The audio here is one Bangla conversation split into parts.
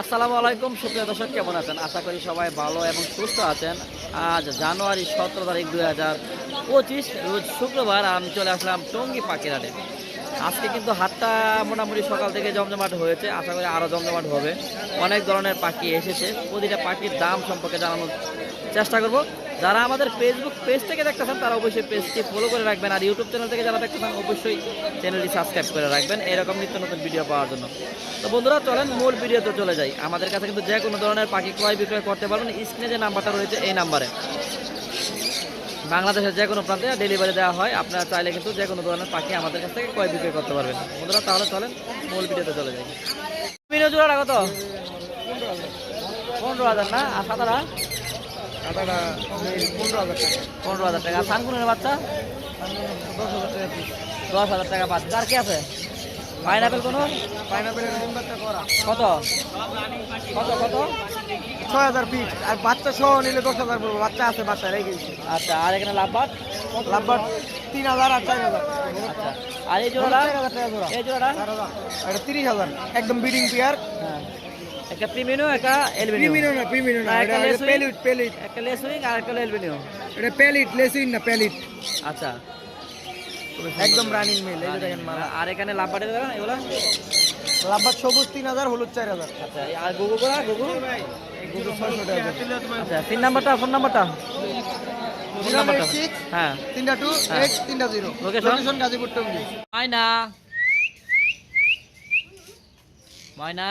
আসসালামু আলাইকুম, সুপ্রিয় দর্শক, কেমন আছেন? আশা করি সবাই ভালো এবং সুস্থ আছেন। আজ জানুয়ারি সতেরো তারিখ দুই হাজার পঁচিশ, রোজ শুক্রবার আমি চলে আসলাম টঙ্গী পাখিরাটে। আজকে কিন্তু হাতটা মোটামুটি সকাল থেকে জমজমাট হয়েছে, আশা করি আরও জমজমাট হবে। অনেক ধরনের পাখি এসেছে, প্রতিটা পাখির দাম সম্পর্কে জানানোর চেষ্টা করব। যারা আমাদের ফেসবুক পেজ থেকে দেখতেছেন, তারা অবশ্যই পেজটি ফলো করে রাখবেন। আর ইউটিউব চ্যানেল থেকে যারা দেখতেছেন, অবশ্যই চ্যানেলটি সাবস্ক্রাইব করে রাখবেন। এরকম নিত্য নতুন ভিডিও পাওয়ার জন্য। তো বন্ধুরা, চলেন মূল ভিডিওতে চলে যাই। আমাদের কাছে কিন্তু যে কোনো ধরনের পাখি ক্রয় বিক্রয় করতে পারবেন স্ক্রিনে যে নাম্বারটা রয়েছে, এই নাম্বারে বাংলাদেশের যে কোনো প্রান্তে ডেলিভারি দেওয়া হয়। আপনারা চাইলে কিন্তু যে কোনো ধরনের পাখি আমাদের কাছ থেকে ক্রয় বিক্রয় করতে পারবেন। বন্ধুরা, তাহলে চলেন মূল ভিডিওতে চলে যাই। মিনো জোড়াটা কত পনেরো হাজার না? আর সাদারা? কাটাটা পনেরো হাজার টাকা। পনেরো হাজার টাকা। সানকুনের বাচ্চা? দশ হাজার টাকা দশ হাজার টাকা বাচ্চা। আর কি আছে? পাইনাপেল কোনো? পাইনাপেলের কত? কত কত? ছয় হাজার পিস আর বাচ্চা সহ নিলে দশ হাজার পড়বে। বাচ্চা আছে বাচ্চা রেখে গেছি আচ্ছা আর এখানে লাভবাট? লাভবার তিন হাজার আর চার হাজার। আচ্ছা। আর এই জোড়া। এই এটা তিরিশ হাজার। একদম বিডিং পেয়ার হ্যাঁ। একটা প্রিমিনো একটা এলবিনিও প্রিমিনো না প্রিমিনো না এটা? পেলিট পেলিট। একটা লেসুইং আর একটা এলবিনিও এটা পেলিট লেসুইন না পেলিট। আচ্ছা। একদম রানিং মেল এই দেখেন মালা। আর এখানে লাভবাটে দেবেন এগুলো? লাভবার সবুজ তিন হাজার হলুদ চার হাজার। আচ্ছা আর গুগু করা গুগু? দুটো ছয়শো টাকা আচ্ছা পিন নাম্বারটা ফোন নাম্বারটা? হ্যাঁ। তিনটা টু হ্যাঁ। এইট তিনটা zero. Location? Location Gazipur Tongi. ময়না। ময়না?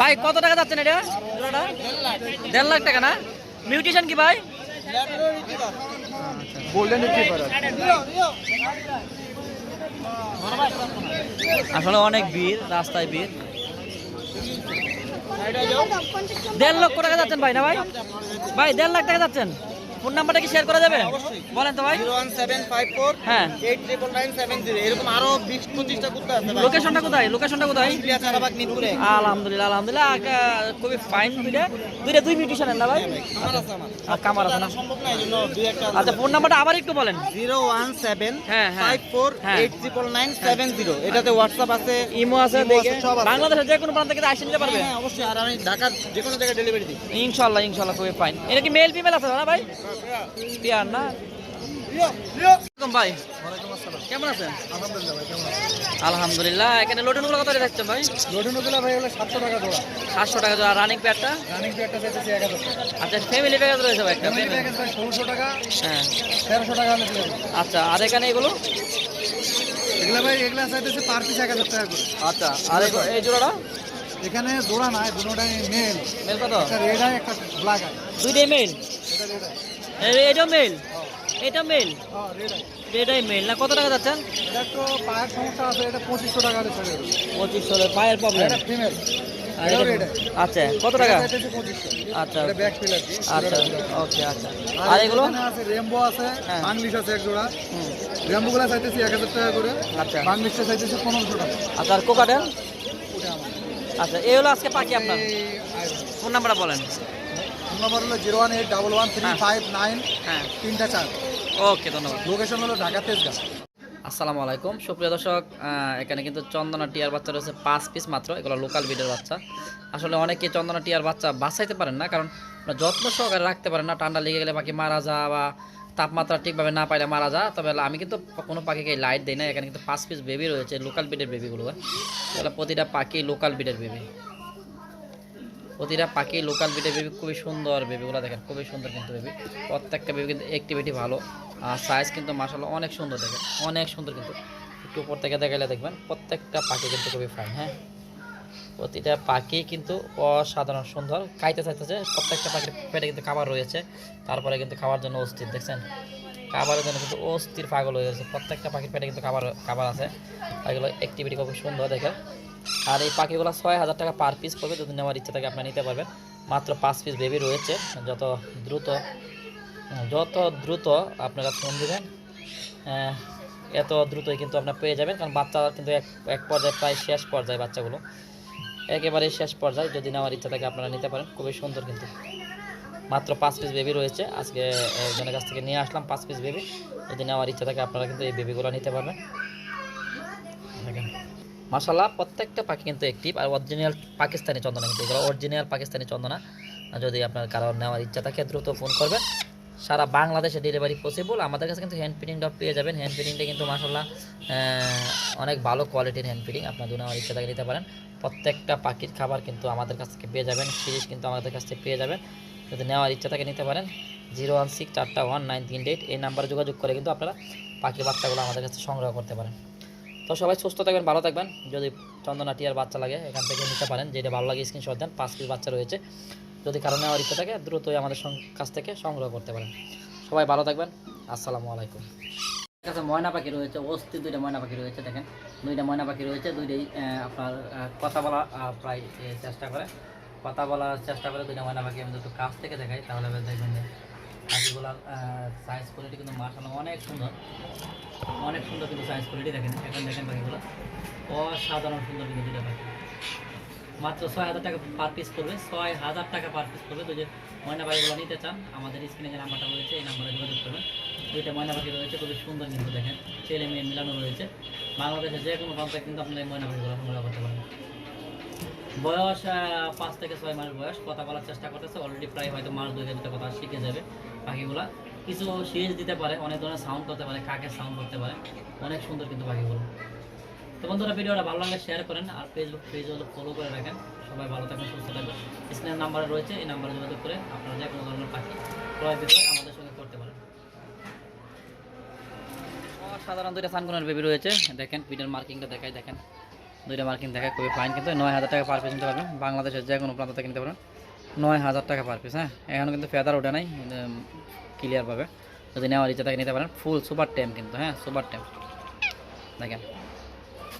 ভাই কত টাকা যাচ্ছেন এটা? জোড়াটা? দেড় লাখ টাকা না? মিউটেশন কি ভাই? গোল্ডেন আসলে অনেক ভিড় রাস্তায় ভিড়। দেড় লক্ষ টাকা যাচ্ছেন ভাই না ভাই? ভাই দেড় লাখ টাকা যাচ্ছেন? ফোন নাম্বারটা কি শেয়ার করা যাবে? বলেন তো ভাই। হ্যাঁ। এরকম আরও বিশ পঁচিশটা লোকেশনটা কোথায়? লোকেশনটা কোথায়? আলহামদুলিল্লাহ আলহামদুলিল্লাহ। খুবই ফাইন দুইটা। দুইটা দুই মিউটেশনের না ভাই? আর কামার আছে না? আচ্ছা ফোন নাম্বারটা আবার একটু বলেন। জিরো ওয়ান সেভেন হ্যাঁ, হ্যাঁ। ফাইভ ফোর হ্যাঁ। Eight triple nine seven zero. এটাতে হোয়াটসঅ্যাপ আছে ইমো আছে দেখে। বাংলাদেশের যে কোনো প্রান্ত থেকে আসে নিতে পারবে? হ্যাঁ অবশ্যই। আর আমি ঢাকার যে কোনো জায়গায় ডেলিভারি দিই। ইনশাল্লাহ ইনশাল্লাহ খুবই ফাইন এটা কি মেল ফিমেল আছে না ভাই? পিয়ার না? ভাই। কেমন আছেন? আলহামদুলিল্লাহ এখানে লোটনগুলো কত রেট থাকছে ভাই? লোডিনুগুলো ভাই হলো সাতশো টাকা জোড়া। সাতশো টাকা জোড়া। রানিং প্যাডটা রানিং পেয়ারটা চাইতেছি এক হাজার আচ্ছা ফ্যামিলি প্যাকেজ রয়েছে ভাই একটা ফ্যামিলি প্যাকেজ ভাই ষোলোশো টাকা হ্যাঁ। তেরোশো টাকা। আচ্ছা আর এখানে এগুলো? এগুলা ভাই এগুলা চাইতেছে পার পিস এক হাজার টাকা করে। আচ্ছা আর এই জোড়াটা? এখানে জোড়া নাই দুটোটাই মেল মেল কত? একটা রেড আই একটা ব্ল্যাক আই দুইটাই মেল এটা রেড আই এটা মেল এটা মেল এটাই মেল না কত টাকা যাচ্ছেন? এটা তো পায়ের সমস্যা আছে এটা পঁচিশশো টাকা পঁচিশশো পায়ের প্রবলেম এটা ফিমেল। আচ্ছা কত টাকা? আচ্ছা। আচ্ছা ওকে আচ্ছা। আর এগুলো? আছে রেমবো আছে হ্যাঁ। বাংলিশ আছে এক জোড়া। হুম, রেমবো গুলা চাইতেছি এক হাজার টাকা করে। আচ্ছা। বাংলিশটা চাইতেছি পনেরোশো টাকা। আচ্ছা আর কোকাটেল ওটা আচ্ছা এই হলো আজকে পাখি আপনার। ফোন নাম্বারটা বলেন। নাম্বার হলো zero one eight double one three হ্যাঁ। ফাইভ নাইন হ্যাঁ। তিনটা চার। ওকে ধন্যবাদ। লোকেশন হলো ঢাকা তেজগাঁ আসসালামু আলাইকুম। সুপ্রিয় দর্শক এখানে কিন্তু চন্দনা টিয়ার বাচ্চা রয়েছে পাঁচ পিস মাত্র। এগুলো লোকাল বিডের বাচ্চা। আসলে অনেকে চন্দনা টিয়ার বাচ্চা বাঁচাইতে পারেন না কারণ যত্ন সহকারে রাখতে পারেন না। ঠান্ডা লেগে গেলে পাখি মারা যা বা তাপমাত্রা ঠিকভাবে না পাইলে মারা যা তবে আমি কিন্তু কোনো পাখিকে লাইট দিই না। এখানে কিন্তু পাঁচ পিস বেবি রয়েছে লোকাল বিডের বেবিগুলো এগুলো প্রতিটা পাখি লোকাল বিডের বেবি প্রতিটা পাখি লোকাল বিটে বেবি খুবই সুন্দর বেবিগুলো দেখেন, খুবই সুন্দর কিন্তু বেবি প্রত্যেকটা বেবি কিন্তু অ্যাক্টিভিটি ভালো। আর সাইজ কিন্তু মাসাল্লাহ অনেক সুন্দর দেখেন, অনেক সুন্দর কিন্তু। একটু উপর থেকে দেখালে দেখবেন, প্রত্যেকটা পাখি কিন্তু খুবই ফাইন হ্যাঁ? প্রতিটা পাখি কিন্তু অসাধারণ সুন্দর। খাইতে চাইতেছে, প্রত্যেকটা পাখির পেটে কিন্তু খাবার রয়েছে, তারপরে কিন্তু খাওয়ার জন্য অস্থির, দেখছেন? খাবারের জন্য কিন্তু অস্থির পাগল হয়ে গেছে প্রত্যেকটা পাখির পেটে কিন্তু খাবার খাবার আছে। এগুলো অ্যাক্টিভিটি খুব সুন্দর দেখেন। আর এই পাখিগুলো ছয় হাজার টাকা পার পিস পড়বে যদি নেওয়ার ইচ্ছা থাকে আপনারা নিতে পারবেন। মাত্র পাঁচ পিস বেবি রয়েছে, যত দ্রুত যত দ্রুত আপনারা ফোন দেবেন এত দ্রুতই কিন্তু আপনারা পেয়ে যাবেন, কারণ বাচ্চা কিন্তু এক এক পর্যায়ে প্রায় শেষ পর্যায়ে বাচ্চাগুলো। একেবারে শেষ পর্যায়ে যদি নেওয়ার ইচ্ছা থাকে আপনারা নিতে পারেন, খুবই সুন্দর কিন্তু। মাত্র পাঁচ পিস বেবি রয়েছে, আজকে একজনের কাছ থেকে নিয়ে আসলাম পাঁচ পিস বেবি যদি নেওয়ার ইচ্ছা থাকে আপনারা কিন্তু এই বেবিগুলো নিতে পারবেন। মাসাল্লাহ প্রত্যেকটা পাখি কিন্তু অ্যাক্টিভ আর অরিজিনাল পাকিস্তানি চন্দনা কিন্তু। এগুলো অরিজিনাল পাকিস্তানি চন্দনা। যদি আপনার কারোর নেওয়ার ইচ্ছা থাকে, দ্রুত ফোন করবেন। সারা বাংলাদেশে ডেলিভারি পসিবল আমাদের কাছে কিন্তু হ্যান্ড ফিটিংটা পেয়ে যাবেন। হ্যান্ড ফিটিংটা কিন্তু মাসাল্লাহ অনেক ভালো কোয়ালিটির হ্যান্ড ফিটিং আপনার যদি নেওয়ার ইচ্ছা থাকে নিতে পারেন। প্রত্যেকটা পাখির খাবার কিন্তু আমাদের কাছ থেকে পেয়ে যাবেন। সিরিজ কিন্তু আমাদের কাছ থেকে পেয়ে যাবেন। যদি নেওয়ার ইচ্ছা থাকে নিতে পারেন। জিরো ওয়ান সিক্স চারটা ওয়ান নাইন তিন এইট এই নাম্বারে যোগাযোগ করে কিন্তু আপনারা পাখির বাচ্চাগুলো আমাদের কাছে সংগ্রহ করতে পারেন। তো সবাই সুস্থ থাকবেন, ভালো থাকবেন। যদি চন্দনা টিয়ার বাচ্চা লাগে, এখান থেকে নিতে পারেন। যেটা ভালো লাগে স্ক্রিনশট দেন, পাঁচ পিস বাচ্চা রয়েছে। যদি কারণে আমার ইচ্ছা থাকে, দ্রুতই আমাদের কাছ থেকে সংগ্রহ করতে পারেন। সবাই ভালো থাকবেন। আসসালামু আলাইকুম। কাছে ময়না পাখি রয়েছে অস্থির দুইটা ময়না পাখি রয়েছে, দেখেন। দুইটা ময়না পাখি রয়েছে, দুইটাই আপনার কথা বলা প্রায় চেষ্টা করে। কথা বলার চেষ্টা করে দুইটা ময়না পাখি আমি একটু কাছ থেকে দেখাই, তাহলে দেখবেন যে পাখিগুলার সাইজ কোয়ালিটি কিন্তু মার্শাল্লাহ অনেক সুন্দর। অনেক সুন্দর কিন্তু সাইজ কোয়ালিটি দেখেন, এখন দেখেন পাখিগুলো অসাধারণ সুন্দর কিন্তু দুইটা পাখি মাত্র ছয় হাজার টাকা পার পিস পড়বে, ছয় হাজার টাকা পার পিস পড়বে। তো যে ময়না পাখিগুলো নিতে চান, আমাদের স্ক্রিনে যে নাম্বারটা রয়েছে, এই নাম্বারে যোগাযোগ করবেন। দুইটা ময়না পাখি রয়েছে, খুবই সুন্দর কিন্তু দেখেন, ছেলে মেয়ে মিলানো রয়েছে। বাংলাদেশের যে কোনো প্রান্তে কিন্তু আপনি এই ময়না পাখিগুলো সংগ্রহ করতে পারেন বয়স পাঁচ থেকে ছয় মাস বয়স, কথা বলার চেষ্টা করতেছে অলরেডি প্রায় হয়তো মাস দুই দুটো কথা শিখে যাবে পাখিগুলা। কিছু সিরিজ দিতে পারে, অনেক ধরনের সাউন্ড করতে পারে কাকের সাউন্ড করতে পারে, অনেক সুন্দর কিন্তু পাখিগুলো। তো বন্ধুরা, ভিডিওটা ভালো লাগলে শেয়ার করেন, আর ফেসবুক পেজ হলো ফলো করে রাখেন। সবাই ভালো থাকবেন, সুস্থ থাকবেন। স্ক্রিনের নাম্বার রয়েছে, এই নাম্বারে যোগাযোগ করে আপনারা যে কোনো ধরনের পাখি ক্রয় বিক্রয় আমাদের সঙ্গে করতে পারেন। সাধারণ দুইটা সানগুনের বেবি রয়েছে। দেখেন পিডের মার্কিংটা দেখাই, দেখেন। দুইটা মার্কিং দেখা, খুবই ফাইন কিন্তু। নয় হাজার টাকা পার পিস নিতে পারবেন। বাংলাদেশের যে কোনো প্রান্ত থেকে পারবেন। নয় হাজার টাকা পার পিস হ্যাঁ? এখনও কিন্তু ফেদার ওঠে নাই ক্লিয়ারভাবে যদি নেওয়ার ইচ্ছা থাকে নিতে পারেন। ফুল সুপার টেম কিন্তু হ্যাঁ? সুপার টেম দেখেন।